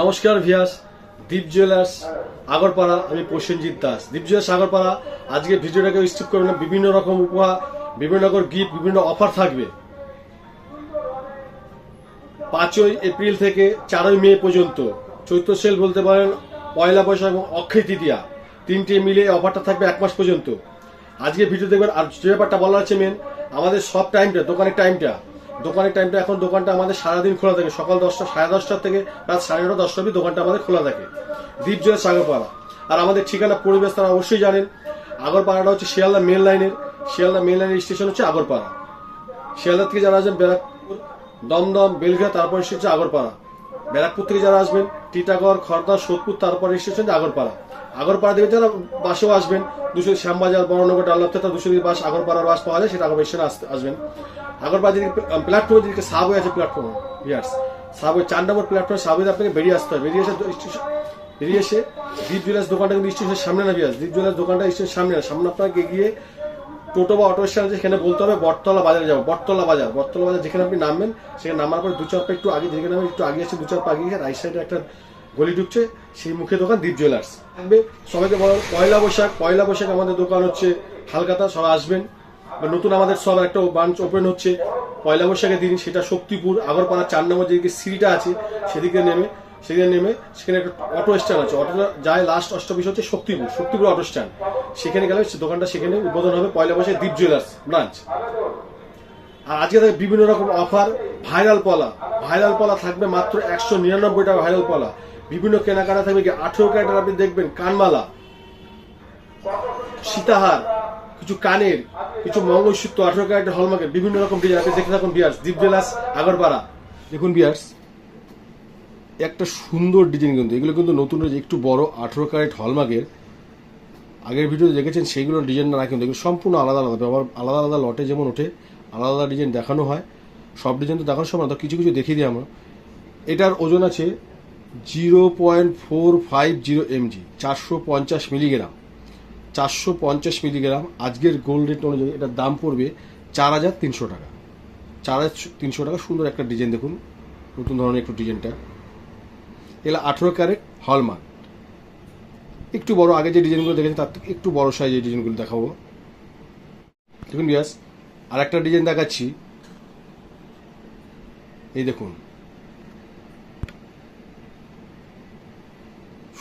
নমস্কার ভিয়াস, দীপ জুয়েলার্স, আগরপাড়া, আমি প্রসেনজিৎ দাস। দীপ জুয়েলার্স, আগরপাড়া, আজকে ভিডিওটাকে স্কিপ করবেন না বিভিন্ন রকম উপহার, বিভিন্ন রকম গিফট, বিভিন্ন অফার থাকবে। পাঁচই এপ্রিল থেকে চারই মে পর্যন্ত চৈত্র সেল বলতে পারেন, পয়লা বৈশাখ এবং অক্ষয় তৃতীয়া। তিনটে মিলে অফারটা থাকবে এক মাস পর্যন্ত। আজকে ভিডিও দেখবেন, আর যে ব্যাপারটা বলা হচ্ছে মেন আমাদের সব টাইমটা দোকানের টাইমটা দোকানের টাইমটা এখন দোকানটা আমাদের সারাদিন খোলা থাকে। সকাল দশটা, সাড়ে দশটার থেকে রাত সাড়ে নটা দশটা অব্দি দোকানটা আমাদের খোলা থাকে। দ্বীপ জয় সাগরপাড়া আর আমাদের ঠিকানা, পরিবেশ তারা অবশ্যই জানেন। আগরপাড়াটা হচ্ছে শিয়ালদা মেন লাইনের শিয়ালদা মেন লাইনের স্টেশন হচ্ছে আগরপাড়া। শিয়ালদা থেকে যারা আছেন ব্যারাকপুর, দমদম বেলঘা তারপর হচ্ছে আগরপাড়া। ব্যারাকপুর থেকে যারা আসবেন, টিটাগড়, খড়দা, সোদপুর, তারপর স্টেশন আগরপাড়া। আগরপাড়া থেকে যারা বাসেও আসবেন, দুশো শ্যামবাজার, বড়নগর ডাল্লাপ থেকে দুশো বাস আগরপাড়ার বাস পাওয়া যায়, সেটা আগর স্টেশনে আসবেন। আগরপাড়া যেদিকে প্ল্যাটফর্মে যেদিকে সাবওয়ে আছে প্ল্যাটফর্ম ইয়ার্স সাবওয়ে চার নম্বর প্ল্যাটফর্মে সাবওয়ে আপনাকে বেরিয়ে আসতে হবে। বেরিয়ে এসে স্টেশন- বেরিয়ে এসে দীপ জুয়েলার্স দোকানটা কিন্তু স্টেশনের সামনে না বিয়াস দীপ জুয়েলার্স দোকানটা স্টেশনের সামনে সামনে আপনাকে গিয়ে টোটো বা অটো স্ট্যান্ড আছে সেখানে বলতে হবে, বটতলা বাজারে যাব বটতলা বাজার বটতলা বাজার যেখানে আপনি নামবেন, সেখানে নামার পরে দু চার পা একটু আগে, যেখানে নামবেন, একটু আগে আছে দু চার পা আগে রাইট সাইডে একটা গলি ঢুকছে, সেই মুখে দোকান দীপ জুয়েলার্স থাকবে সবাইকে বলো, পয়লা বৈশাখ পয়লা বৈশাখ আমাদের দোকান হচ্ছে হালকাতা, সবাই আসবেন। বা নতুন আমাদের সব একটা ব্রাঞ্চ ওপেন হচ্ছে, পয়লা বৈশাখের দিন সেটা শক্তিপুর, আগরপাড়া চার নম্বর যেদিকে সিঁড়িটা আছে, সেদিকে নেমে সেখানে নেমে সেখানে একটা অটো স্ট্যান্ড আছে। অটোটা যায় লাস্ট অষ্টবিশ হচ্ছে শক্তিপুর শক্তিপুর অটো স্ট্যান্ড সেখানে গেলে দোকানটা সেখানে উদ্বোধন হবে, পয়লা বৈশাখ দীপ জুয়েলার্স ব্রাঞ্চ আর আজকে থাকে বিভিন্ন রকম অফার ভাইরাল পলা। ভাইরাল পলা থাকবে মাত্র একশো নিরানব্বই টাকা ভাইরাল পলা। বিভিন্ন কেনাকাটা থাকবে কি আঠেরো ক্যারেটার আপনি দেখবেন, কানমালা, সীতাহার, কিছু কানের, কিছু মঙ্গলসূত্র, আঠেরো ক্যারেটের হলমার্কের বিভিন্ন রকম ডিজাইন আপনি দেখতে থাকুন বিয়ার্স দীপ জুয়েলার্স আগরপাড়া। দেখুন বিয়ার্স একটা সুন্দর ডিজাইন কিন্তু। এগুলো কিন্তু নতুন হয়েছে, একটু বড় আঠেরো ক্যারেট হলমার্কের আগের ভিডিওতে দেখেছেন সেইগুলো ডিজাইন না কিন্তু এগুলো সম্পূর্ণ আলাদা আলাদা। ব্যবহার আলাদা আলাদা লটে যেমন ওঠে আলাদা আলাদা ডিজাইন দেখানো হয়। সব ডিজাইন তো দেখানো না তো কিছু কিছু দেখিয়ে দিই আমরা। এটার ওজন আছে zero point four five zero mg চারশো পঞ্চাশ মিলিগ্রাম চারশো পঞ্চাশ মিলিগ্রাম আজকের গোল্ড রেট অনুযায়ী এটার দাম পড়বে চার হাজার তিনশো টাকা। চার হাজার তিনশো টাকা সুন্দর একটা ডিজাইন দেখুন নতুন ধরনের একটু ডিজাইনটা এগুলো আঠেরো ক্যারেট হলমার্ক। একটু বড়, আগে যে ডিজাইনগুলো দেখেছি তার থেকে একটু বড় সাইজের ডিজাইনগুলো দেখাবো। দেখুন বিয়াস আর একটা ডিজাইন দেখাচ্ছি। এই দেখুন।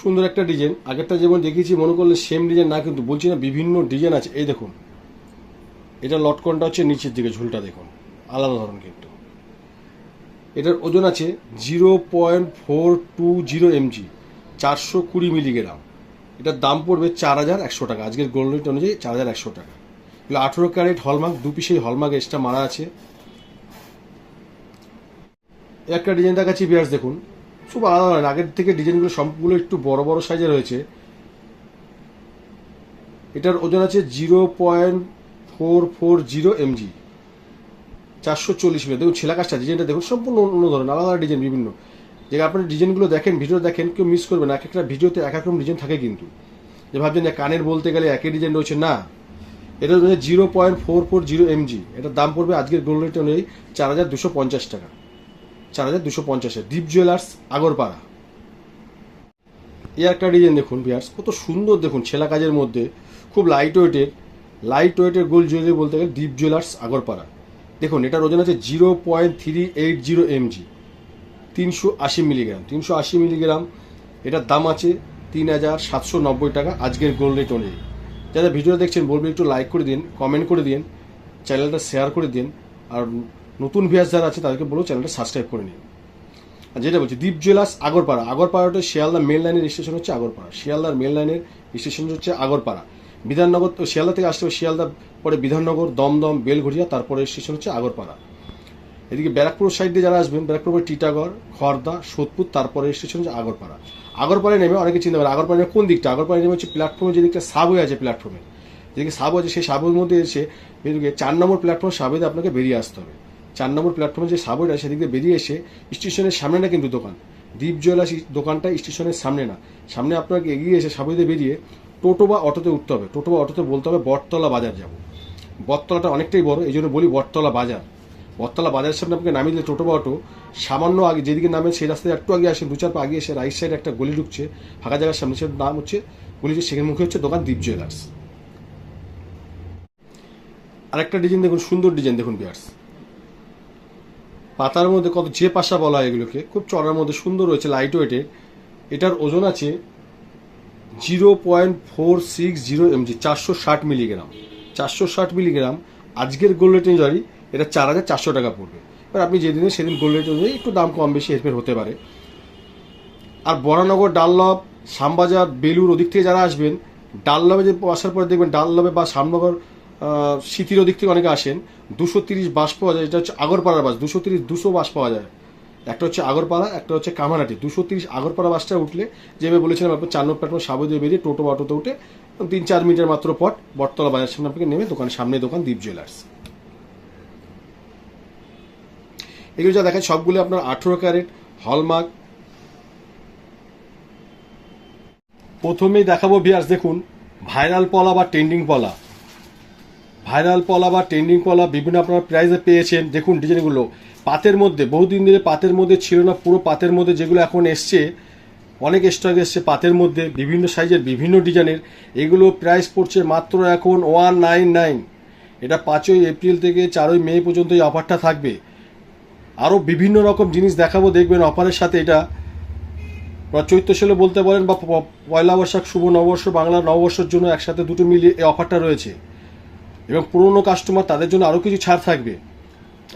সুন্দর একটা ডিজাইন। আগেরটা যেমন দেখিয়েছি, মনে করলে সেম ডিজাইন না, কিন্তু বলছি না বিভিন্ন ডিজাইন আছে। এই দেখুন। এটা লটকনটা হচ্ছে নিচের দিকে, ঝুলটা দেখুন। আলাদা ধরন কিন্তু। এটার ওজন আছে zero point four two zero mg, চারশো কুড়ি মিলিগ্রাম। এটার দাম পড়বে চার হাজার একশো টাকা। আজকের গোল্ড রেট অনুযায়ী চার হাজার একশো টাকা। এগুলো আঠেরো ক্যারেট হলমার্ক, দু পিসেই হলমার্ক এক্সট্রা মারা আছে। একটা ডিজাইন দেখাচ্ছি বিয়ার্স, দেখুন। খুব আলাদা নয়, আগের থেকে ডিজাইনগুলো সবগুলো একটু বড় বড় সাইজে রয়েছে। এটার ওজন আছে zero point four four zero mg. চারশো চল্লিশ মিটার দেখুন, ছেলা কাজটা, ডিজাইনটা দেখুন, সম্পূর্ণ অন্য ধরনের, আলাদা আলাদা ডিজাইন, বিভিন্ন। যে আপনি ডিজাইনগুলো দেখেন, ভিডিও দেখেন, কেউ মিস করবেন এক একটা ভিডিওতে এক এক রকম ডিজাইন থাকে কিন্তু। যে ভাবছেন কানের বলতে গেলে একই ডিজাইন রয়েছে, না। এটা রয়েছে zero point four four zero mg এটার দাম পড়বে আজকের গোল্ড রেট অনুযায়ী চার হাজার দুশো পঞ্চাশ টাকা। চার হাজার দুশো পঞ্চাশে দীপ জুয়েলার্স আগরপাড়া। এই একটা ডিজাইন দেখুন বিয়ার্স কত সুন্দর দেখুন, ছেলা কাজের মধ্যে। খুব লাইট ওয়েটের লাইট ওয়েটের গোল্ড জুয়েলারি বলতে গেলে দীপ জুয়েলার্স আগরপাড়া। দেখুন, এটার ওজন আছে zero point three eight zero mg তিনশো আশি মিলিগ্রাম তিনশো আশি মিলিগ্রাম এটার দাম আছে তিন হাজার সাতশো নব্বই টাকা, আজকের গোল্ড রেট অনুযায়ী। যারা ভিডিও দেখছেন বলবেন একটু লাইক করে দিন কমেন্ট করে দিন চ্যানেলটা শেয়ার করে দিন, আর নতুন ভিয়াস যারা আছে, তাদেরকে বলব চ্যানেলটা সাবস্ক্রাইব করে নিন। আর যেটা বলছি দীপ জুয়েলার্স আগরপাড়া, আগরপাড়াটা শিয়ালদা মেল লাইনের স্টেশন হচ্ছে আগরপাড়া, শিয়ালদার মেল লাইনের স্টেশন হচ্ছে আগরপাড়া। বিধাননগর তো শিয়ালদা থেকে হবে। শিয়ালদা, পরে বিধাননগর, দমদম, বেলঘড়িয়া, তারপরে স্টেশন হচ্ছে আগরপাড়া। এদিকে ব্যারাকপুর সাইড দিয়ে যারা আসবেন, ব্যারাকপুর পরে টিটাগড় খড়দা সোদপুর, তারপরে স্টেশন হচ্ছে আগরপাড়া। আগরপাড়ায় নেমে অনেকে চিন্তা করে আগরপাড়া নেমে কোন দিকটা? আগরপাড়া নেমে হচ্ছে প্ল্যাটফর্মে যে দিকটা সাবওয়ে আছে প্ল্যাটফর্মে যেদিকে সাবওয়ে আছে, সেই সাবওয়ের মধ্যে এসে এদিকে চার নম্বর প্ল্যাটফর্ম সাবওয়েতে আপনাকে বেরিয়ে আসতে হবে। চার নম্বর প্ল্যাটফর্মে যে সাবওয়েটা সেদিক দিয়ে বেরিয়ে এসে স্টেশনের সামনে না কিন্তু দোকান। দীপ জুয়েলার্স দোকানটা স্টেশনের সামনে না। সামনে আপনাকে এগিয়ে এসে সাবওয়েতে বেরিয়ে টোটো বা অটোতে উঠতে হবে। টোটো বা অটোতে বলতে হবে, বটতলা বাজার যাব। বটতলাটা অনেকটাই বড়, এই জন্য বলি বটতলা বাজার। বটতলা বাজারের সামনে আপনাকে নামিয়ে দিলে টোটো বা অটো সামান্য আগে যেদিকে নামে সেই রাস্তায় একটু আগে আসেন দু চার পা আগে এসে রাইট সাইডে একটা গলি ঢুকছে, ফাঁকা জায়গার সামনে সেটার নাম হচ্ছে গলি সেখানে মুখে হচ্ছে দোকান দীপ জুয়েলার্স আরেকটা ডিজাইন দেখুন, সুন্দর ডিজাইন দেখুন বিয়ার্স পাতার মধ্যে কত যে পাশা বলা হয় এগুলোকে, খুব চড়ার মধ্যে সুন্দর রয়েছে লাইট ওয়েটের এটার ওজন আছে zero point four six zero mg চারশো ষাট মিলিগ্রাম। চারশো ষাট মিলিগ্রাম আজকের গোল্ড রেট অনুযায়ী এটা চার হাজার চারশো টাকা পড়বে। এবার আপনি যেদিনে সেদিন গোল্ড রেট অনুযায়ী একটু দাম কম বেশি হেরফের হতে পারে। আর বরানগর ডাল্লভ শ্যামবাজার বেলুর ওদিক থেকে যারা আসবেন ডাল্লভে যে আসার পরে দেখবেন ডাল্লভে বা শ্যামনগর আহ, সিটির ওদিক থেকে অনেকে আসেন দুশো তিরিশ বাস পাওয়া যায় এটা হচ্ছে আগরপাড়ার বাস দুশো তিরিশ দুশো বাস পাওয়া যায়। একটা হচ্ছে আগরপাড়া, একটা হচ্ছে কামারহাটি দুশো তিরিশ আগরপাড়া বাসটা উঠলে যেভাবে বলেছিলাম, আপনার চার নম্বর প্ল্যাটফর্ম সাবু দিয়ে বেরিয়ে টোটো অটোতে উঠে তিন চার মিনিটের মাত্র পট বটতলা বাজার সামনে আপনাকে নেমে দোকান, সামনে দোকান দ্বীপ জুয়েলার্স এগুলো যা দেখায়, সবগুলো আপনার আঠেরো ক্যারেট হলমার্ক প্রথমেই দেখাবো ভিয়ার্স দেখুন ভাইরাল পলা বা ট্রেন্ডিং পলা। ভাইরাল পলা বা ট্রেন্ডিং পলা বিভিন্ন আপনারা প্রাইজে পেয়েছেন। দেখুন ডিজাইনগুলো পাতের মধ্যে, বহুদিন ধরে পাতের মধ্যে ছিল না, পুরো পাতের মধ্যে যেগুলো এখন এসছে, অনেক স্টক এসছে পাতের মধ্যে, বিভিন্ন সাইজের বিভিন্ন ডিজাইনের এগুলো প্রাইস পড়ছে মাত্র এখন ওয়ান নাইন নাইন এটা পাঁচই এপ্রিল থেকে চারই মে পর্যন্ত এই অফারটা থাকবে। আরও বিভিন্ন রকম জিনিস দেখাবো, দেখবেন অফারের সাথে এটা। বা চৈত্র সেলে বলতে পারেন বা পয়লা বৈশাখ, শুভ নববর্ষ, বাংলা নববর্ষের জন্য একসাথে দুটো মিলিয়ে এই অফারটা রয়েছে। এবং পুরনো কাস্টমার তাদের জন্য আরও কিছু ছাড় থাকবে।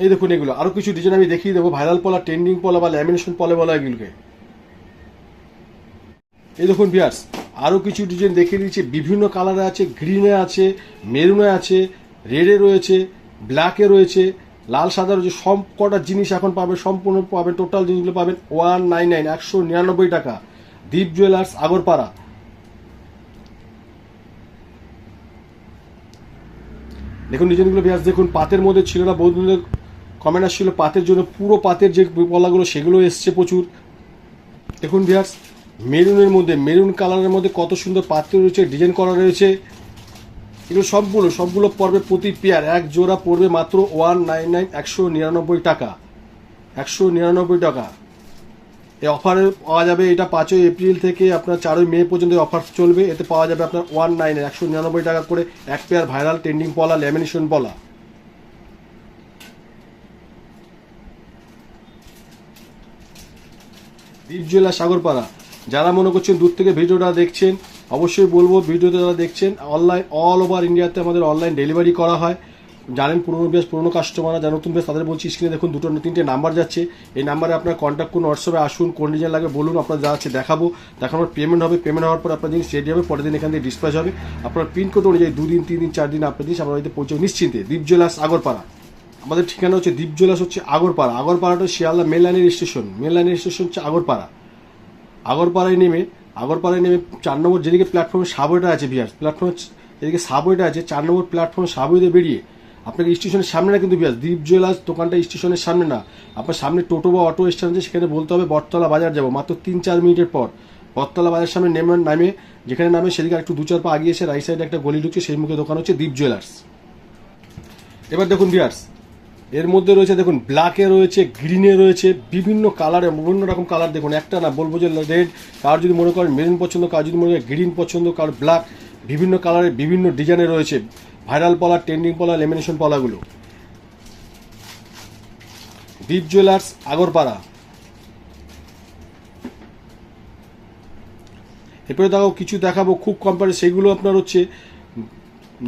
এই দেখুন এগুলো। আরও কিছু ডিজাইন আমি দেখিয়ে দেবো। ভাইরাল পলা ট্রেন্ডিং পলা বা ল্যামিনেশন পলে বলা এগুলোকে। এই দেখুন বিয়ার্স আরও কিছু ডিজাইন দেখিয়ে দিচ্ছি। বিভিন্ন কালারে আছে গ্রিনে আছে মেরুনে আছে রেডে রয়েছে ব্ল্যাকে রয়েছে, লাল, সাদা রয়েছে। সব কটা জিনিস এখন পাবেন, সম্পূর্ণ পাবেন টোটাল জিনিসগুলো পাবেন। ওয়ান নাইন নাইন একশো নিরানব্বই টাকা। দীপ জুয়েলার্স আগরপাড়া। দেখুন ডিজাইনগুলো বিয়ার্স দেখুন, পাতের মধ্যে ছিল না বহুদিন ধরে কমেন্ট আসছিল, পাতের জন্য পুরো পাতের যে পলাগুলো সেগুলো এসছে প্রচুর। দেখুন ভিয়ার্স মেরুনের মধ্যে, মেরুন কালারের মধ্যে কত সুন্দর পাত্র রয়েছে ডিজাইন করা রয়েছে। এগুলো সবগুলো সবগুলো পড়বে প্রতি পেয়ার এক জোড়া পড়বে মাত্র ওয়ান নাইন নাইন একশো নিরানব্বই টাকা। একশো নিরানব্বই টাকা। এই অফারে পাওয়া যাবে এটা পাঁচই এপ্রিল থেকে আপনার চারই মে পর্যন্ত অফার চলবে। এতে পাওয়া যাবে আপনার ওয়ান নাইন একশো নিরানব্বই টাকা করে এক পেয়ার ভাইরাল ট্রেন্ডিং পলা ল্যামিনেশন পলা। দ্বীপ জেলা সাগরপাড়া, যারা মনে করছেন দূর থেকে ভিডিওটা দেখছেন, অবশ্যই বলব, ভিডিওতে যারা দেখছেন অনলাইন অল ওভার ইন্ডিয়াতে আমাদের অনলাইন ডেলিভারি করা হয়। জানেন পুরনো বেশ, পুরনো কাস্টমাররা যারা নতুন বেশ, তাদের বলছি স্ক্রিনে দেখুন দুটো তিনটে নাম্বার যাচ্ছে। এই নাম্বারে আপনার কন্ট্যাক্ট করুন হোয়াটসঅ্যাপে আসুন, কোন ডিজাইন লাগে বলুন, আপনার যা আছে দেখাবো। দেখানোর পেমেন্ট হবে পেমেন্ট হওয়ার পর আপনার জিনিস রেডি হবে, পরের দিন এখান থেকে ডিসপ্যাচ হবে। আপনার পিন কোড অনুযায়ী দুদিন তিন দিন চার দিন আপনার জিনিস আপনার বাড়িতে পৌঁছে নিশ্চিন্তে। দ্বীপ আগরপাড়া। আমাদের ঠিকানা হচ্ছে দ্বীপ হচ্ছে আগরপাড়া। আগরপাড়াটা শিয়ালদা মেল লাইনের স্টেশন মেল লাইনের স্টেশন হচ্ছে আগরপাড়া। আগরপাড়ায় নেমে আগরপাড়ায় নেমে চার নম্বর যেদিকে প্ল্যাটফর্মে সাবওয়েটা আছে বিহার প্ল্যাটফর্মে যেদিকে সাবওয়েটা আছে, চার নম্বর প্ল্যাটফর্মে সাবওয়েতে বেরিয়ে আপনাকে স্টেশনের সামনে না কিন্তু বিহার দ্বীপ জুয়েলার্স দোকানটা স্টেশনের সামনে না। আপনার সামনে টোটো বা অটো স্ট্যান্ড আছে, সেখানে বলতে হবে বটতলা বাজার যাব। মাত্র তিন চার মিনিটের পর বটতলা বাজার সামনে নেমে নামে, যেখানে নামে সেদিকে একটু দু চার পা আগিয়ে এসে রাইট সাইডে একটা গলি ঢুকছে সেই মুখে দোকান হচ্ছে দ্বীপ জুয়েলার্স। এবার দেখুন বিয়ার্স, এর মধ্যে রয়েছে দেখুন ব্ল্যাকে রয়েছে গ্রিনে রয়েছে, বিভিন্ন কালারে বিভিন্ন রকম কালার দেখুন। একটা না বলব যে রেড কার যদি মনে করেন মেরুন পছন্দ কার যদি মনে করেন গ্রিন পছন্দ কার ব্ল্যাক বিভিন্ন কালারের বিভিন্ন ডিজাইনে রয়েছে। ভাইরাল পলা ট্রেন্ডিং পলা লেমিনেশন পলাগুলো। দীপ জুয়েলার্স আগরপাড়া। এরপরে দেখো, কিছু দেখাবো, খুব কম পারে, সেগুলো আপনার হচ্ছে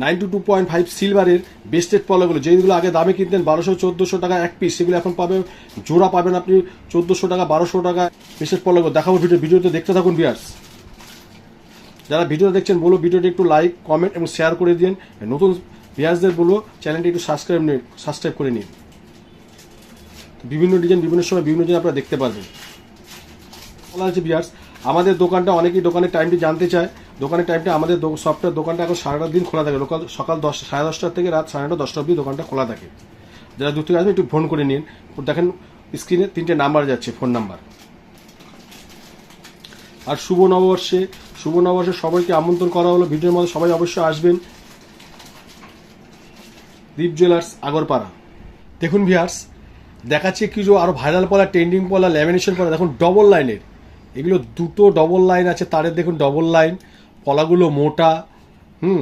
নাইনটি টু পয়েন্ট ফাইভ সিলভারের বেস্টেড পলাগুলো। যেগুলো আগে দামে কিনতেন বারোশো, চোদ্দোশো টাকা এক পিস সেগুলো এখন পাবেন জোড়া পাবেন আপনি চোদ্দোশো টাকা, বারোশো টাকা বেস্টেড পলাগুলো। দেখাবো ভিডিও, ভিডিওতে দেখতে থাকুন বিয়ার্স যারা ভিডিও দেখছেন, বলো ভিডিওটি একটু লাইক কমেন্ট এবং শেয়ার করে দিন। নতুন বিয়ার্সদের বলো চ্যানেলটি একটু সাবস্ক্রাইব নিন সাবস্ক্রাইব করে নিন। বিভিন্ন ডিজাইন বিভিন্ন সময় বিভিন্ন ডিজাইন আপনারা দেখতে পারবেন। বলা হচ্ছে বিয়ার্স আমাদের দোকানটা অনেকেই দোকানের টাইমটি জানতে চায়। দোকানের টাইমটা আমাদের সফটওয়্যার দোকানটা এখন সারাটা দিন খোলা থাকে। লোকাল সকাল দশ, সাড়ে দশটা থেকে রাত সাড়ে নটা, দশটা অবধি দোকানটা খোলা থাকে। যারা দূর থেকে আসবেন একটু ফোন করে নিন। দেখেন স্ক্রিনে তিনটে নাম্বার যাচ্ছে ফোন নাম্বার আর শুভ নববর্ষে শুভ নববর্ষে সবাইকে আমন্ত্রণ করা হলো। ভিডিওর মধ্যে সবাই অবশ্যই আসবেন। দীপ জুয়েলার্স আগরপাড়া। দেখুন ভিয়ার্স দেখাচ্ছে কিছু আরও ভাইরাল পলা ট্রেন্ডিং পলা ল্যামিনেশন পলা। দেখুন ডবল লাইনের এগুলো দুটো ডবল লাইন আছে তারের দেখুন ডবল লাইন পলাগুলো মোটা, হুম।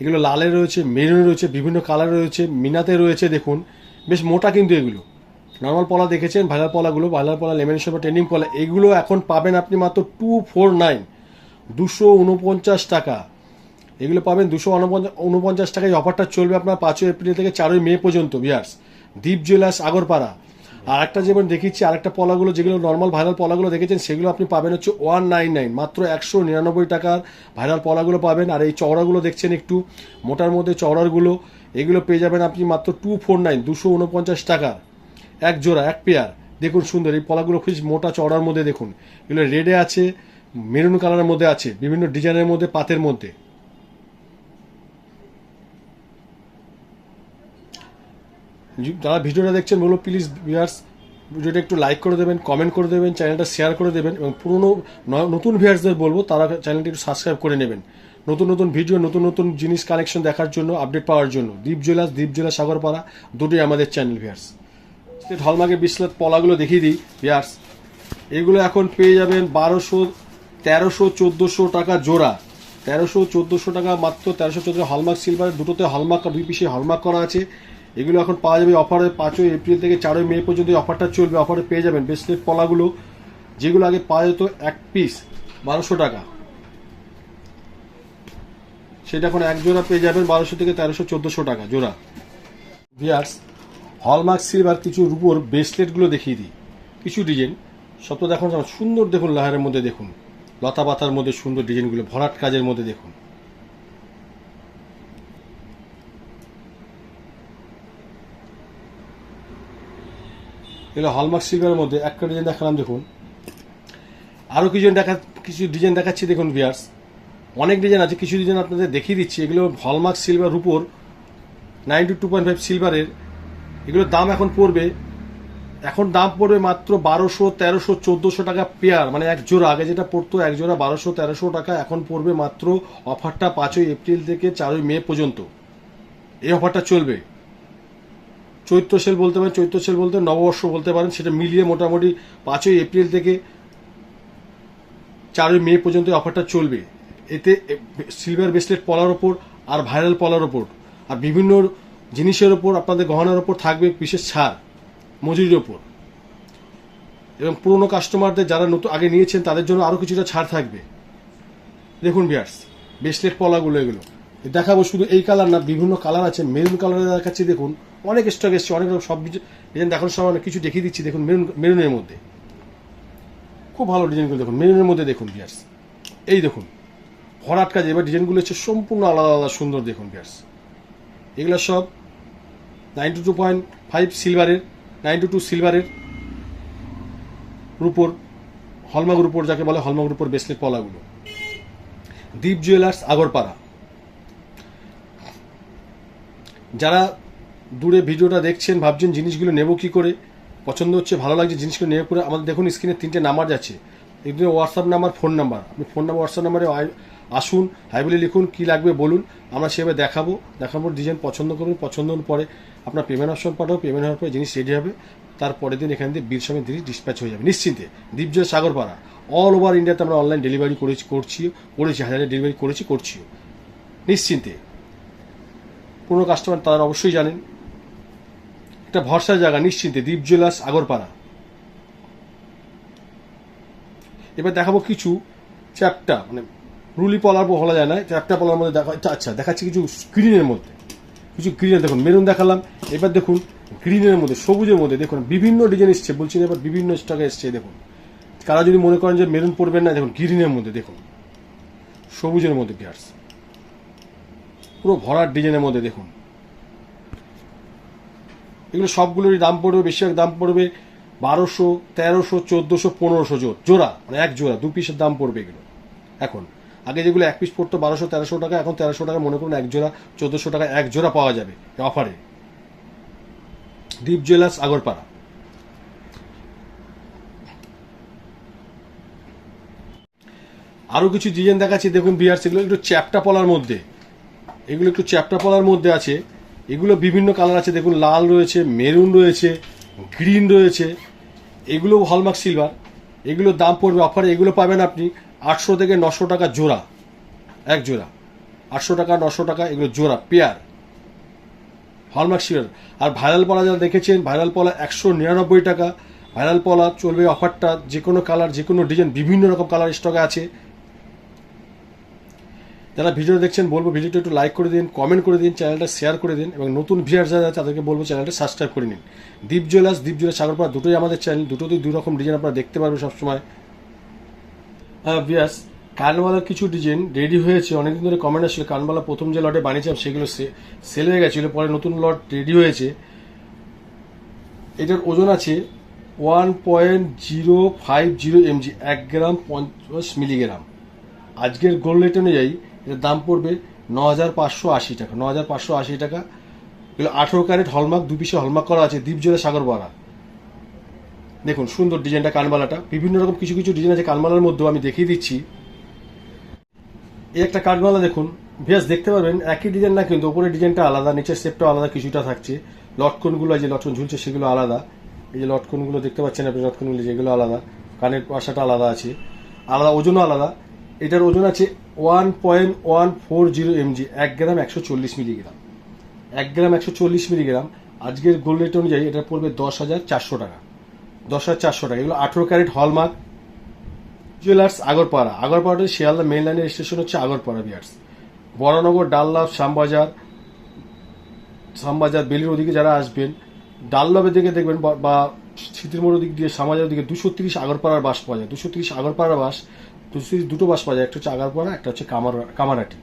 এগুলো লালে রয়েছে মেরুনে রয়েছে, বিভিন্ন কালার রয়েছে, মিনাতে রয়েছে, দেখুন। বেশ মোটা কিন্তু এগুলো। নর্মাল পলা দেখেছেন ভাইরাল পলাগুলো ভাইরাল পলা লেমিনেশন বা ট্রেন্ডিং পলা, এগুলো এখন পাবেন আপনি মাত্র টু ফোর নাইন দুশো উনপঞ্চাশ টাকা। এগুলো পাবেন দুশো উনপঞ্চাশ টাকায়। অফারটা চলবে আপনার পাঁচই এপ্রিল থেকে চারই মে পর্যন্ত বিয়ার্স দ্বীপ জুয়েলার্স, আগরপাড়া। আর একটা যেমন দেখিচ্ছি, আরেকটা পলাগুলো, যেগুলো নর্মাল ভাইরাল পলাগুলো দেখেছেন, সেগুলো আপনি পাবেন হচ্ছে ওয়ান নাইন নাইন মাত্র একশো নিরানব্বই টাকার ভাইরাল পলাগুলো পাবেন। আর এই চওড়াগুলো দেখছেন একটু, মোটার মধ্যে চওড়ারগুলো, এগুলো পেয়ে যাবেন আপনি মাত্র টু ফোর নাইন দুশো উনপঞ্চাশ টাকার। এক জোড়া, এক পেয়ার দেখুন সুন্দর, এই পলাগুলো খুব মোটা চড়ার মধ্যে দেখুন। এগুলো রেডে আছে, মেরুন কালারের মধ্যে আছে, বিভিন্ন ডিজাইনের মধ্যে, পাতের মধ্যে। যারা ভিডিওটা দেখছেন বলো প্লিজ ভিউয়ার্স ভিডিওটা একটু লাইক করে দেবেন কমেন্ট করে দেবেন চ্যানেলটা শেয়ার করে দেবেন, এবং পুরনো নতুন ভিউয়ার্সদের বলব, তারা চ্যানেলটি একটু সাবস্ক্রাইব করে নেবেন। নতুন নতুন ভিডিও নতুন নতুন জিনিস কালেকশন দেখার জন্য আপডেট পাওয়ার জন্য। দ্বীপ জুয়েলার্স, দ্বীপ জুয়েলার সাগরপাড়া, দুটোই আমাদের চ্যানেল ভিউয়ার্স হলমার্কের বিশলাত পলাগুলো দেখিয়ে দিই ভিউয়ার্স এগুলো এখন পেয়ে যাবেন বারোশো, তেরোশো, চোদ্দোশো টাকা জোড়া। তেরোশো, চোদ্দোশো টাকা মাত্র, তেরোশো চোদ্দ হলমার্ক সিলভার দুটোতে হলমার্ক দুই পিসে হলমার্ক করা আছে। এগুলো এখন পাওয়া যাবে অফারে পাঁচই এপ্রিল থেকে চারই মে পর্যন্ত অফারটা চলবে অফারে পেয়ে যাবেন ব্রেসলেট পলাগুলো। যেগুলো আগে পাওয়া যেত এক পিস বারোশো টাকা। সেটা এখন এক জোড়া পেয়ে যাবেন বারোশো থেকে তেরোশো, চোদ্দোশো টাকা জোড়া। ভিয়ার্স হলমার্ক সিলভার কিছু রূপোর ব্রেসলেটগুলো দেখিয়ে দিই। কিছু ডিজাইন তো দেখুন সুন্দর দেখুন লাহারের মধ্যে দেখুন। লতা পাতার মধ্যে সুন্দর ডিজাইনগুলো ভরাট কাজের মধ্যে দেখুন। এগুলো হলমার্ক সিলভারের মধ্যে একটা ডিজাইন দেখালাম, দেখুন। আরও কিছু দেখা, কিছু ডিজাইন দেখাচ্ছি, দেখুন বিয়ার্স অনেক ডিজাইন আছে, কিছু ডিজাইন আপনাদের দেখিয়ে দিচ্ছি। এগুলো হলমার্ক সিলভার রূপোর নাইনটি টু পয়েন্ট ফাইভ সিলভারের এগুলোর দাম এখন পড়বে, এখন দাম পড়বে মাত্র বারোশো, তেরোশো, চোদ্দোশো টাকা পেয়ার মানে এক জোড়া। আগে যেটা পড়তো এক জোড়া বারোশো, তেরোশো টাকা, এখন পড়বে মাত্র অফারটা পাঁচই এপ্রিল থেকে চারই মে পর্যন্ত। এই অফারটা চলবে। চৈত্র সেল বলতে পারেন চৈত্র সেল বলতে নববর্ষ বলতে পারেন, সেটা মিলিয়ে মোটামুটি পাঁচই এপ্রিল থেকে চারই মে পর্যন্ত অফারটা চলবে। এতে সিলভার ব্রেসলেট পলার ওপর আর ভাইরাল পলার ওপর আর বিভিন্ন জিনিসের ওপর আপনাদের গহনার ওপর থাকবে বিশেষ ছাড়, মজুরির ওপর এবং পুরনো কাস্টমারদের যারা নতুন, আগে নিয়েছেন, তাদের জন্য আরও কিছুটা ছাড় থাকবে। দেখুন বিয়ার্স ব্রেসলেট পলাগুলো, এগুলো। দেখাবো শুধু এই কালার না, বিভিন্ন কালার আছে। মেরুন কালারে দেখাচ্ছি দেখুন, অনেক স্টক এসছে, অনেক রকম সব ডিজাইন দেখানোর সময় অনেক কিছু দেখিয়ে দিচ্ছি। দেখুন মেরুন মেরুনের মধ্যে। খুব ভালো ডিজাইনগুলো দেখুন মেরুনের মধ্যে দেখুন বিয়ার্স এই দেখুন, ভরাট কাজ, এবার ডিজাইনগুলো হচ্ছে সম্পূর্ণ আলাদা আলাদা, সুন্দর দেখুন বিয়ার্স এগুলো সব নাইনটি টু পয়েন্ট ফাইভ সিলভারের, নাইনটি টু সিলভারের রূপোর, হলমার্ক রূপোর, যাকে বলে হলমার্ক রূপোর ব্রেসলেট পলাগুলো। দীপ জুয়েলার্স আগরপাড়া। যারা দূরে ভিডিওটা দেখছেন, ভাবছেন জিনিসগুলো নেব কি করে, পছন্দ হচ্ছে, ভালো লাগছে জিনিসগুলো নেব করে, আমাদের দেখুন স্ক্রিনে তিনটে নাম্বার যাচ্ছে। এগুলো হোয়াটসঅ্যাপ নাম্বার ফোন নাম্বার আপনি ফোন নাম্বার হোয়াটসঅ্যাপ নাম্বারে আসুন, হাই বলে লিখুন, কি লাগবে বলুন, আমরা সেভাবে দেখাবো, দেখানোর ডিজাইন পছন্দ করবেন পছন্দ পরে আপনার পেমেন্ট অপশন পাঠাবো পেমেন্ট হওয়ার পরে জিনিস রেডি হবে তারপরের দিন এখান থেকে বীর সঙ্গে জিনিস ডিসপ্যাচ হয়ে যাবে। নিশ্চিন্তে। দ্বীপজয় সাগরপাড়া। অল ওভার ইন্ডিয়াতে আমরা অনলাইন ডেলিভারি করেছি, করছি, করেছি, হাজারে ডেলিভারি করেছি, করছিও। নিশ্চিন্তে। পুরো কাস্টমার তারা অবশ্যই জানেন। একটা ভরসার জায়গা, নিশ্চিন্তে। দ্বীপ জুয়েলার্স আগরপাড়া এবার দেখাবো কিছু চ্যাপটা মানে রুলি পলার বলা যায় না চ্যাপটা পলার মধ্যে দেখা আচ্ছা দেখাচ্ছি কিছু স্ক্রিনের মধ্যে। কিছু গ্রিনের দেখুন মেরুন দেখালাম। এবার দেখুন গ্রিনের মধ্যে, সবুজের মধ্যে দেখুন, বিভিন্ন ডিজাইন এসছে, বলছি এবার বিভিন্ন স্টকে এসছে, দেখুন। কারা যদি মনে করেন যে মেরুন পড়বেন না, দেখুন গ্রিনের মধ্যে দেখুন। সবুজের মধ্যে বিয়ার্স পুরো ভরার ডিজাইনের মধ্যে দেখুন। এগুলো সবগুলোরই দাম পড়বে, বেশিরভাগ দাম পড়বে বারোশো, তেরোশো, চোদ্দোশো, পনেরোশো জোর জোড়া। মানে এক জোড়া, দু পিসের দাম পড়বে এগুলো। এখন আগে যেগুলো এক পিস পড়তো বারোশো, তেরোশো টাকা, এখন তেরোশো টাকা মনে করুন এক জোড়া, চোদ্দোশো টাকা এক জোড়া পাওয়া যাবে অফারে দীপ জুয়েলার্স আগরপাড়া। আরও কিছু ডিজাইন দেখাচ্ছি, দেখুন বিয়ার সেগুলো একটু চ্যাপটা পলার মধ্যে। এগুলো একটু চ্যাপটা পলার মধ্যে আছে। এগুলো বিভিন্ন কালার আছে, দেখুন লাল রয়েছে মেরুন রয়েছে গ্রিন রয়েছে। এগুলো হলমার্ক সিলভার এগুলোর দাম পড়বে অফারে এগুলো পাবেন আপনি আটশো থেকে নশো টাকা জোড়া, এক জোড়া। আটশো টাকা, নশো টাকা, এগুলো জোড়া, পেয়ার। হলমার্ক সিলভার আর ভাইরাল পলা যারা দেখেছেন ভাইরাল পলা একশো নিরানব্বই টাকা। ভাইরাল পলা চলবে অফারটা যে কোনো কালার যে কোনো ডিজাইন বিভিন্ন রকম কালার স্টকে আছে। যারা ভিডিও দেখছেন, বলব ভিডিওটা একটু লাইক করে দিন কমেন্ট করে দিন চ্যানেলটা শেয়ার করে দিন, এবং নতুন ভিউয়ার যারা আছে, তাদেরকে বলব চ্যানেলটা সাবস্ক্রাইব করে নিন। দীপ জুয়েলার্স দীপ জুয়েলার্স সাগরপাড়া দুটোই আমাদের চ্যানেল দুটোতেই দুই রকম ডিজাইন আপনারা দেখতে পারবেন সবসময়। বিয়াস কানবালার কিছু ডিজাইন রেডি হয়েছে, অনেকদিন ধরে কমেন্ট আসছিল, কানওয়ালা প্রথম যে লটে বানিয়েছিলাম সেগুলো সেল হয়ে গেছিল, পরে নতুন লট রেডি হয়েছে। এটার ওজন আছে one point zero five zero mg এক গ্রাম পঞ্চাশ মিলিগ্রাম আজকের গোল্ড রেট অনুযায়ী এটার দাম পড়বে ন হাজার পাঁচশো আশি টাকা ন হাজার পাঁচশো আশি টাকা। এগুলো আঠেরো ক্যারেট হলমার্ক দু পিসে হলমার্ক করা আছে, দ্বীপজোড়া সাগরপাড়া দেখুন, সুন্দর ডিজাইনটা কানবালাটা বিভিন্ন রকম কিছু কিছু ডিজাইন আছে কানবালার মধ্যেও আমি দেখিয়ে দিচ্ছি। এই একটা কাঠমালা দেখুন ভিয়াস দেখতে পারবেন, একই ডিজাইন না কিন্তু উপরের ডিজাইনটা আলাদা, নিচের শেপটা আলাদা, কিছুটা থাকছে। লটকনগুলো যে লটকন ঝুলছে, সেগুলো আলাদা। এই যে লটকনগুলো দেখতে পাচ্ছেন আপনি, লটকনগুলো যেগুলো আলাদা। কানের পাশাটা আলাদা আছে। আলাদা, ওজনও আলাদা। এটার ওজন আছে one point one four zero mg, এক গ্রাম একশো চল্লিশ মিলিগ্রাম। এক গ্রাম একশো চল্লিশ মিলিগ্রাম। আজকের গোল্ড রেট অনুযায়ী এটা পড়বে দশ হাজার চারশো টাকা। দশ হাজার চারশো টাকা। এগুলো আঠেরো ক্যারেট হলমার্ক। জুয়েলার্স, আগরপাড়া। আগরপাড়াতে শিয়ালদা মেন লাইনের স্টেশন হচ্ছে আগরপাড়া বিয়ার্স। বড়নগর, ডাল্লাভ, শ্যামবাজার শ্যামবাজার, বেলির ওদিকে যারা আসবেন, ডাল্লাভের দিকে দেখবেন বা- স্মৃতির দিক দিয়ে শ্যামবাজার দিকে দুশো তিরিশ আগরপাড়ার বাস পাওয়া যায়। দুশো তিরিশ আগরপাড়ার বাস, দুশো তিরিশ দুটো বাস পাওয়া যায়। একটা হচ্ছে আগরপাড়া, একটা হচ্ছে কামার কামারাটি।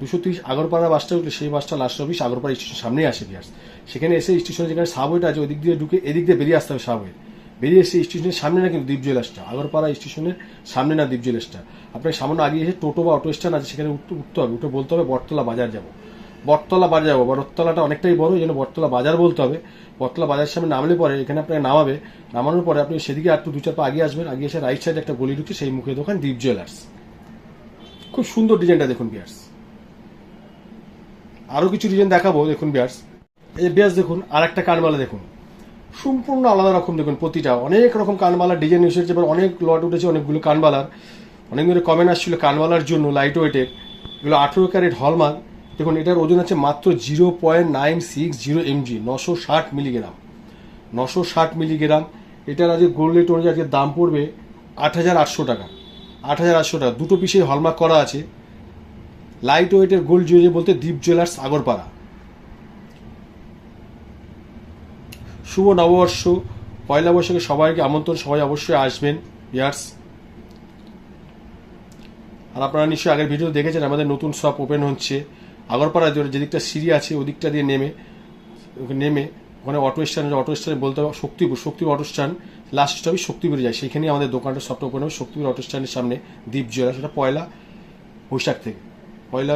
দুশো তিরিশ আগরপাড়া বাসটা উঠলে সেই বাসটা লাস্ট অফিস আগরপাড়া স্টেশন সামনেই আসে বিয়ার্স। সেখানে এসে স্টেশনে যেখানে সাবওয়েটা আছে, ওদিক দিয়ে ঢুকে এদিক দিয়ে বেরিয়ে আসতে হবে সাবওয়ে বেরিয়ে এসে স্টেশনের সামনে না কিন্তু দ্বীপ জুয়েলার্সটা আগরপাড়া স্টেশনের সামনে না দ্বীপ জুয়েলার্সটা আপনার সামনে আগে এসে টোটো বা অটো স্ট্যান্ড আছে, সেখানে উঠতে হবে। উঠে বলতে হবে, বটতলা বাজার যাব। বটতলা বাজার যাব। বটতলাটা অনেকটাই বড়, এই জন্য বটতলা বাজার বলতে হবে। বটতলা বাজারের সামনে নামলে পরে এখানে আপনাকে নামাবে। নামানোর পরে আপনি সেদিকে আর দু চার পা আগে আসবেন। আগে এসে রাইট সাইডে একটা গলি ঢুকে সেই মুখে দোকান দ্বীপ জুয়েলার্স। খুব সুন্দর ডিজাইনটা দেখুন, বিয়ার্স। আরও কিছু ডিজাইন দেখাবো, দেখুন, বিয়ার্স। এই বিয়ার্স দেখুন আর একটা কানমালা দেখুন। সম্পূর্ণ আলাদা রকম। দেখুন, প্রতিটা, অনেক রকম কানবালার ডিজাইন এসেছে, এবার অনেক লট উঠেছে, অনেকগুলো কানবালার। অনেক ধরে কমেন্ট আসছিল কানবালার জন্য লাইট ওয়েটের এগুলো আঠেরো ক্যারেট হলমার্ক দেখুন, এটার ওজন আছে মাত্র zero point nine six zero mg নশো ষাট মিলিগ্রাম নশো ষাট মিলিগ্রাম এটার আজকে গোল্ড রেট অনুযায়ী আজকে দাম পড়বে আট হাজার আটশো টাকা। আট হাজার আটশো টাকা। দুটো পিসেই হলমার্ক করা আছে। লাইট ওয়েটের গোল্ড জুয়েলারি বলতে দ্বীপ জুয়েলার্স আগরপাড়া। শুভ নববর্ষ। পয়লা বৈশাখে সবাইকে আমন্ত্রণ, সবাই অবশ্যই আসবেন। ইয়ার্স আর আপনারা নিশ্চয়ই আগের ভিডিও দেখেছেন, আমাদের নতুন শপ ওপেন হচ্ছে। আগরপাড়ায় যে দিকটা সিঁড়ি আছে, ওদিকটা দিয়ে নেমে নেমে, ওখানে অটো স্ট্যান্ড অটো স্ট্যান্ড বলতে হবে Shaktipur Shaktipur auto stand last স্টপে শক্তিপুরে যায়, সেখানেই আমাদের দোকানটা সবটা ওপেন হবে, শক্তিপুর অটো স্ট্যান্ডের সামনে, দ্বীপ জোড়া সেটা পয়লা বৈশাখ থেকে। পয়লা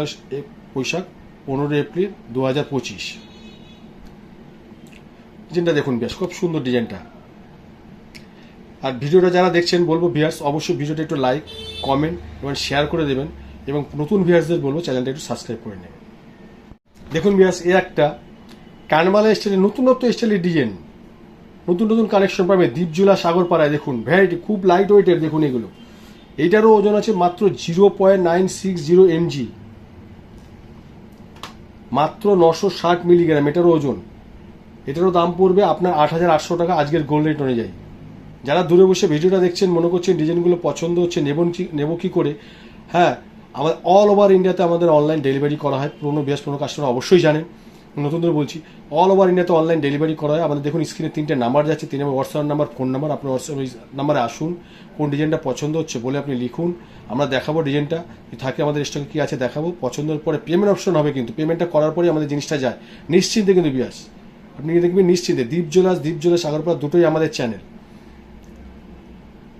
বৈশাখ পনেরো এপ্রিল দু হাজার পঁচিশ। ডিজাইনটা দেখুন বেশ খুব সুন্দর ডিজাইনটা। আর ভিডিওটা যারা দেখছেন, বলব ভিয়ার্স অবশ্যই ভিডিওটা একটু লাইক কমেন্ট এবং শেয়ার করে দেবেন এবং নতুন ভিয়ার্সদের বলব চ্যানেলটা একটু সাবস্ক্রাইব করে নেবেন। দেখুন ভিয়ার্স এ একটা কানমালা স্টাইলের নতুনত্ব স্টাইলের ডিজাইন। নতুন নতুন কানেকশন পাবে, দ্বীপজুলা সাগর পাড়ায় দেখুন ভ্যারাইটি খুব লাইট ওয়েটের দেখুন এগুলো। এইটারও ওজন আছে মাত্র zero point nine six zero mg মাত্র নশো ষাট মিলিগ্রাম এটারও ওজন। এটারও দাম পড়বে আপনার আট হাজার আটশো টাকা আজকের গোল্ড রেট অনুযায়ী। যারা দূরে বসে ভিডিওটা দেখছেন, মনে করছেন ডিজাইনগুলো পছন্দ হচ্ছে নেবেন কি, নেব কি করে? হ্যাঁ আমাদের অল ওভার ইন্ডিয়াতে আমাদের অনলাইন ডেলিভারি করা হয়। পুরোনো বেশ পুরোনো কাস্টমার অবশ্যই জানেন। নতুন করে বলছি অল ওভার ইন্ডিয়াতে অনলাইন ডেলিভারি করা হয়। আমাদের দেখুন স্ক্রিনে তিনটে নাম্বার যাচ্ছে, তিন নম্বর হোয়াটসঅ্যাপ নাম্বার ফোন নাম্বার আপনার হোয়াটসঅ্যাপ নাম্বারে আসুন, কোন ডিজাইনটা পছন্দ হচ্ছে বলে আপনি লিখুন, আমরা দেখাবো ডিজাইনটা থাকে আমাদের স্টকে কী আছে দেখাবো। পছন্দের পরে পেমেন্ট অপশন হবে কিন্তু পেমেন্টটা করার পরে আমাদের জিনিসটা যায়। নিশ্চিন্তে কিন্তু বিয়াস। আপনি দেখবেন? নিশ্চিন্তে। দ্বীপ জোলাস দ্বীপ জোলাস সাগরপাড়া দুটোই আমাদের চ্যানেল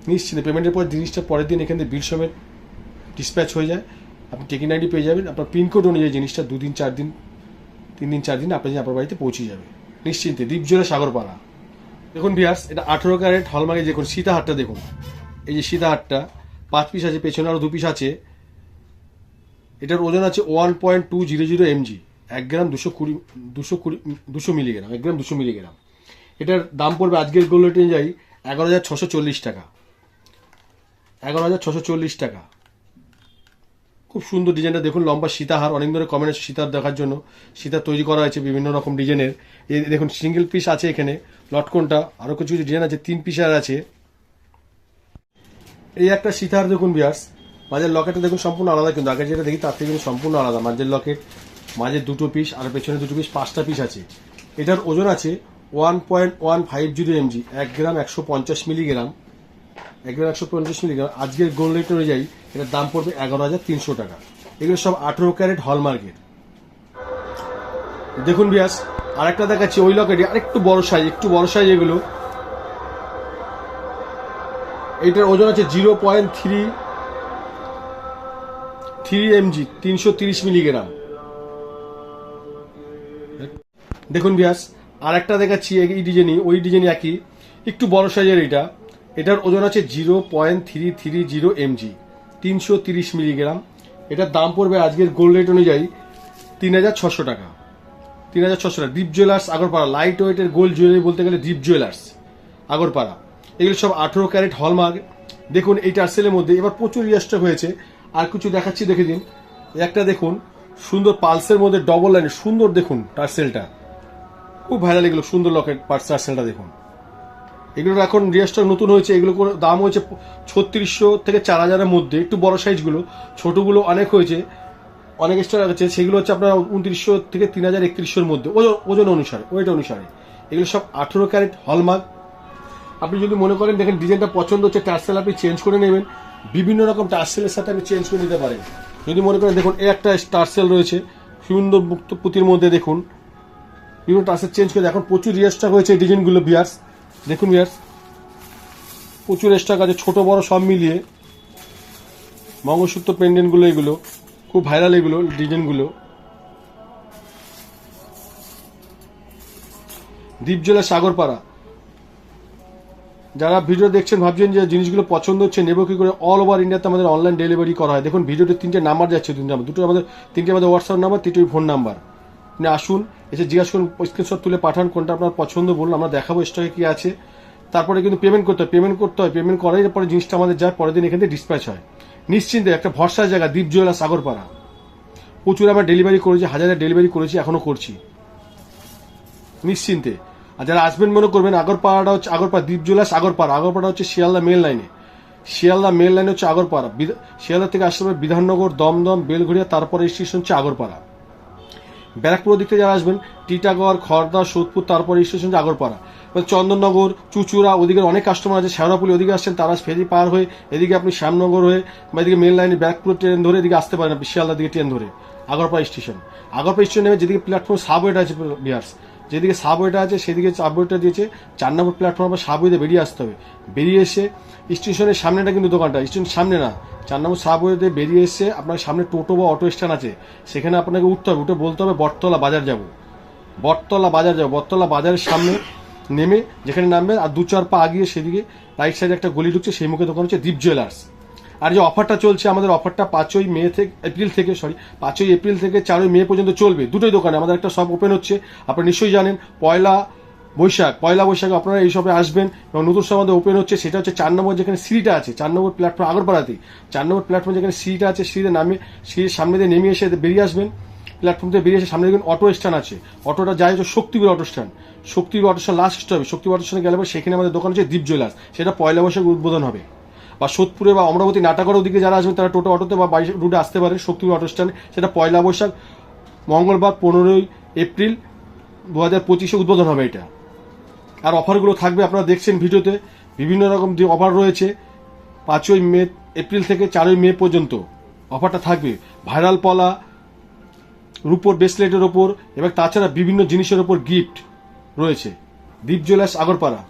নিশ্চিন্তে। পেমেন্টের পর জিনিসটা পরের দিন এখান থেকে বিল সমেত ডিসপ্যাচ হয়ে যায়। আপনি টেকিং আইডি পেয়ে যাবেন। আপনার পিনকোড অনুযায়ী জিনিসটা দুদিন চার দিন তিন দিন চার দিন আপনার আপনার বাড়িতে পৌঁছে যাবে। নিশ্চিন্তে। দ্বীপজোড়া সাগরপাড়া। দেখুন বিয়ার্স এটা আঠেরো ক্যারেট হলমার্কে দেখুন সীতাহারটা দেখুন। এই যে সীতাহারটা, পাঁচ পিস আছে, পেছনে আরও দু পিস আছে। এটার ওজন আছে one point two zero zero mg এক গ্রাম দুশো কুড়ি দুশো কুড়ি, দুশো মিলিগ্রাম, এক গ্রাম দুশো মিলিগ্রাম। এটার দাম পড়বে আজকের গোল্ড রেট অনুযায়ী এগারো হাজার ছশো চল্লিশ টাকা। এগারো হাজার ছশো চল্লিশ টাকা। খুব সুন্দর ডিজাইনটা দেখুন, লম্বা সীতাহার অনেক ধরে কমেন্ট আছে সীতার দেখার জন্য। সীতা তৈরি করা হয়েছে বিভিন্ন রকম ডিজাইনের। এই দেখুন সিঙ্গেল পিস আছে এখানে লটকনটা আরও কিছু কিছু ডিজাইন আছে, তিন পিসার আছে। এই একটা সীতাহার দেখুন বিয়ার্স মাঝের লকেটটা দেখুন, সম্পূর্ণ আলাদা কিন্তু আগে যেটা দেখি, তার থেকে কিন্তু সম্পূর্ণ আলাদা। মাঝের লকেট মাঝের দুটো পিস আর পেছনে দুটো পিস পাঁচটা পিস আছে। এটার ওজন আছে one point one five zero mg এক গ্রাম একশো পঞ্চাশ মিলিগ্রাম এক গ্রাম একশো পঞ্চাশ মিলিগ্রাম আজকের গোল্ড রেট অনুযায়ী এটার দাম পড়বে এগারো হাজার তিনশো টাকা। এগুলো সব আঠেরো ক্যারেট হলমার্কের দেখুন বিয়াস, আরেকটা দেখাচ্ছি ওই লকেটে আরেকটু বড় সাইজ একটু বড় সাইজ এগুলো। এটার ওজন আছে zero point three three mg তিনশো তিরিশ মিলিগ্রাম দেখুন বিয়াস আর একটা দেখাচ্ছি এই ডিজাইনই ওই ডিজাইন একই। একটু বড় সাইজের এটা। এটার ওজন আছে zero point three three zero mg তিনশো তিরিশ মিলিগ্রাম এটার দাম পড়বে আজকের গোল্ড রেট অনুযায়ী তিন হাজার ছশো টাকা। তিন হাজার ছশো টাকা। ডিপ জুয়েলার্স আগরপাড়া। লাইট ওয়েটের গোল্ড জুয়েলারি বলতে গেলে ডিপ জুয়েলার্স আগরপাড়া। এগুলো সব আঠেরো ক্যারেট হলমার্ক দেখুন, এই টার্সেলের মধ্যে এবার প্রচুর রিয়াস্টক হয়েছে। আর কিছু দেখাচ্ছি, দেখে দিন। একটা দেখুন, সুন্দর পালসের মধ্যে ডবল লাইন সুন্দর দেখুন টার্সেলটা। খুব ভাইরাল এগুলো, সুন্দর লকেট পার্স টার্সেলটা দেখুন। এগুলোর এখন রিয়াস্টক নতুন হয়েছে, এগুলো দাম হয়েছে ছত্রিশশো থেকে চার হাজারের মধ্যে, একটু বড় সাইজগুলো ছোটোগুলো অনেক হয়েছে, অনেক এক্সট্রা আছে, সেগুলো হচ্ছে আপনার উনত্রিশশো থেকে তিন হাজার একত্রিশশোর মধ্যে, ওজন অনুসারে ওয়েট অনুসারে। এগুলো সব আঠেরো ক্যারেট হলমার্ক আপনি যদি মনে করেন, দেখেন ডিজাইনটা পছন্দ হচ্ছে টার্সেল আপনি চেঞ্জ করে নেবেন, বিভিন্ন রকম টার্সেলের সাথে আপনি চেঞ্জ করে নিতে পারেন। যদি মনে করেন, দেখুন একটা টার্সেল রয়েছে, সুন্দর মুক্ত পুঁতির মধ্যে দেখুন বিভিন্ন টার্সেল চেঞ্জ করে। এখন প্রচুর রিয়াস্টাক হয়েছে ডিজাইনগুলো বিয়ার্স দেখুন বিয়ার্স প্রচুর স্টক আছে ছোট, বড় সব মিলিয়ে। মঙ্গলসূত্র পেন্ডেন্টগুলো এগুলো, খুব ভাইরাল এগুলো ডিজাইনগুলো দ্বীপজলা সাগরপাড়া। যারা ভিডিও দেখছেন, ভাবছেন যে জিনিসগুলো পছন্দ হচ্ছে, নেব কি করে? অল ওভার ইন্ডিয়াতে আমাদের অনলাইন ডেলিভারি করা হয়। দেখুন ভিডিওতে তিনটে নাম্বার যাচ্ছে, দুটো আমাদের, তিনটে আমাদের হোয়াটসঅ্যাপ নাম্বার তিনটে ফোন নাম্বার আপনি আসুন, এসে জিজ্ঞাসা করুন স্ক্রিনশট তুলে পাঠান কোনটা আপনার পছন্দ বলুন, আমরা দেখাবো স্টকে কি আছে। তারপরে কিন্তু পেমেন্ট করতে হয় পেমেন্ট করতে হয় পেমেন্ট করার পরে জিনিসটা আমাদের যায়, পরের দিন এখান থেকে ডিসপ্যাচ হয়। নিশ্চিন্তে একটা ভরসার জায়গা, দ্বীপ জুয়েলার সাগরপাড়া। প্রচুর আমরা ডেলিভারি করেছি, হাজারে ডেলিভারি করেছি, এখনও করছি। নিশ্চিন্তে। আর যারা আসবেন মনে করবেন, আগরপাড়াটা হচ্ছে, আগরপাড়া, দ্বীপ জুয়েলার্স আগরপাড়া হচ্ছে শিয়ালদা মেল লাইনে শিয়ালদা মেল লাইন হচ্ছে আগরপাড়া শিয়ালদা থেকে আসতে হবে বিধাননগর, দমদম, বেলঘড়িয়া, তারপরে স্টেশন হচ্ছে আগরপাড়া। ব্যারাকপুর দিক থেকে যারা আসবেন, টিটাগড় খড়দা সোদপুর, তারপর স্টেশন আগরপাড়া চন্দননগর, চুচুড়া ওদিকে অনেক কাস্টমার আছে শ্যাওড়াপুলি ওদিকে আসছেন, তারা ফেরি পার হয়ে এদিকে আপনি শ্যামনগর হয়ে বা এদিকে মেন লাইনে ব্যারাকপুর ট্রেন ধরে এদিকে আসতে পারেন আপনি, শিয়ালদার দিকে ট্রেন ধরে, আগরপাড়া স্টেশন আগরপাড়া স্টেশন নেমে যেদিকে প্ল্যাটফর্ম সাবওয়েটা আছে বিহার্স যেদিকে সাবওয়েটা আছে, সেদিকে সাবওয়েটা দিয়েছে। চার নম্বর প্ল্যাটফর্ম সাবওয়েতে বেরিয়ে আসতে হবে। বেরিয়ে এসে স্টেশনের সামনেটা কিন্তু দোকানটা, স্টেশন সামনে না। চার নম্বর সাবওয়েতে বেরিয়ে এসে আপনার সামনে টোটো বা অটো স্ট্যান্ড আছে। সেখানে আপনাকে উঠতে হবে, উঠে বলতে হবে, বটতলা বাজার যাব। বটতলা বাজার যাব। বটতলা বাজারের সামনে নেমে যেখানে নামবে আর দু চার পা আগিয়ে সেদিকে রাইট সাইডে একটা গলি ঢুকছে, সেই মুখে দোকান হচ্ছে দীপ জুয়েলার্স আর যে অফারটা চলছে, আমাদের অফারটা পাঁচই মে থেকে, এপ্রিল থেকে সরি পাঁচই এপ্রিল থেকে চারই মে পর্যন্ত চলবে। দুটোই দোকানে, আমাদের একটা শপ ওপেন হচ্ছে। আপনারা নিশ্চয়ই জানেন, পয়লা বৈশাখ, পয়লা বৈশাখে আপনারা এই সবে আসবেন এবং নতুন আমাদের ওপেন হচ্ছে, সেটা হচ্ছে চার নম্বর যেখানে সিঁড়িটা আছে, চার নম্বর প্ল্যাটফর্ম আগরপাড়াতেই। চার নম্বর প্ল্যাটফর্ম যেখানে সিঁড়িটা আছে, সিঁড়িতে নামে সিঁড়ির সামনে দিয়ে নেমে এসে বেরিয়ে আসবেন। প্ল্যাটফর্ম থেকে বেরিয়ে এসে সামনে দেখবেন অটো স্ট্যান্ড আছে। অটোটা যায় হচ্ছে Shaktibir auto stand Shaktibir auto stand last হবে শক্তিবীর অটো স্ট্যান্ডে গেলে সেখানে আমাদের দোকান হচ্ছে দ্বীপ জুয়েলার্স সেটা পয়লা বৈশাখ উদ্বোধন হবে। বা সোদপুরে বা অমরাবতী নাটাগড় ওদিকে যারা আসবেন, তারা টোটো, অটোতে বা বাইশ রুটে আসতে পারে শক্তিবীর অটো স্ট্যান্ড সেটা পয়লা বৈশাখ, মঙ্গলবার পনেরোই এপ্রিল দু হাজার পঁচিশে উদ্বোধন হবে এটা। আর অফারগুলো থাকবে, আপনারা দেখছেন ভিডিওতে, বিভিন্ন রকম যে অফার রয়েছে, পাঁচই মে, এপ্রিল থেকে চারই মে পর্যন্ত অফারটা থাকবে। ভাইরাল পলা, রূপোর ব্রেসলেটের ওপর, এবং তাছাড়া বিভিন্ন জিনিসের ওপর গিফট রয়েছে। দ্বীপ জুয়েলার্স আগরপাড়া।